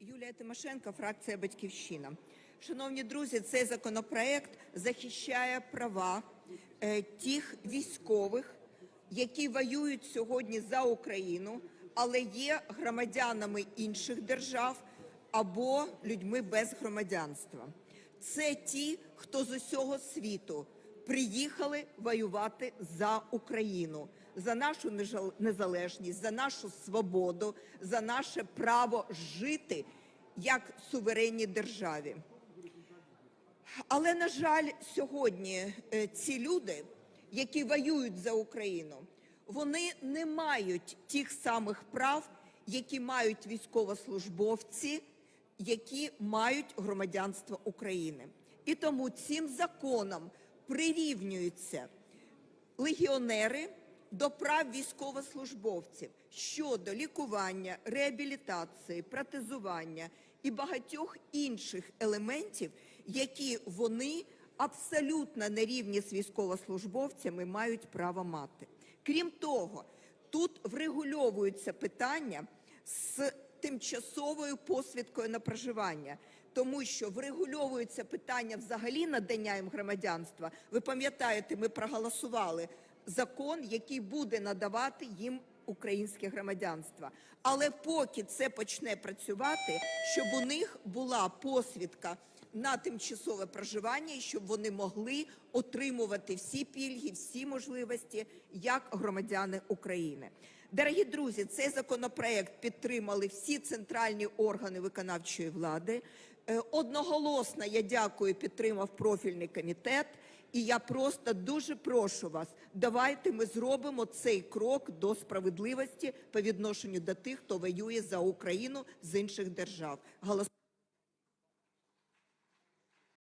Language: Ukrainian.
Юлія Тимошенко, фракція Батьківщина. Шановні друзі, цей законопроект захищає права е, тих військових, які воюють сьогодні за Україну, але є громадянами інших держав або людьми без громадянства. Це ті, хто з усього світу приїхали воювати за Україну, за нашу незалежність, за нашу свободу, за наше право жити як суверенній державі. Але, на жаль, сьогодні е, ці люди, які воюють за Україну, вони не мають тих самих прав, які мають військовослужбовці, які мають громадянство України. І тому цим законом прирівнюються легіонери до прав військовослужбовців щодо лікування, реабілітації, протезування і багатьох інших елементів, які вони абсолютно на рівні з військовослужбовцями мають право мати. Крім того, тут врегульовуються питання з тимчасовою посвідкою на проживання, тому що врегульовується питання взагалі надання їм громадянства. Ви пам'ятаєте, ми проголосували закон, який буде надавати їм українське громадянство. Але поки це почне працювати, щоб у них була посвідка на тимчасове проживання, і щоб вони могли отримувати всі пільги, всі можливості як громадяни України. Дорогі друзі, цей законопроект підтримали всі центральні органи виконавчої влади. Е, Одноголосно я дякую, підтримав профільний комітет. І я просто дуже прошу вас, давайте ми зробимо цей крок до справедливості по відношенню до тих, хто воює за Україну з інших держав.